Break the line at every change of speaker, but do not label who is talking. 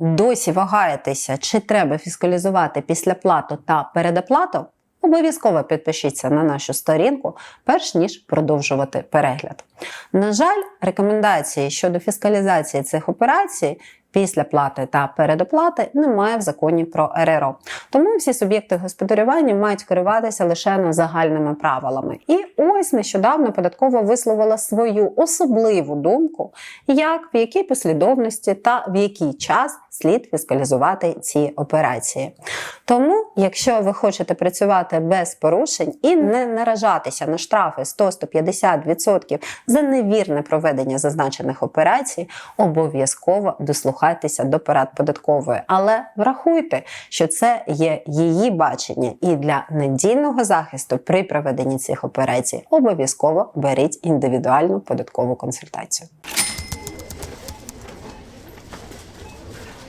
досі вагаєтеся, чи треба фіскалізувати післяплату та передоплату, обов'язково підпишіться на нашу сторінку, перш ніж продовжувати перегляд. На жаль, рекомендації щодо фіскалізації цих операцій після плати та передоплати немає в законі про РРО. Тому всі суб'єкти господарювання мають керуватися лише на загальними правилами. І ось нещодавно податкова висловила свою особливу думку, як в якій послідовності та в який час слід фіскалізувати ці операції. Тому, якщо ви хочете працювати без порушень і не наражатися на штрафи 100-150% за невірне проведення зазначених операцій, обов'язково дослухайтеся до порад податкової. Але врахуйте, що це є її бачення, і для надійного захисту при проведенні цих операцій обов'язково беріть індивідуальну податкову консультацію.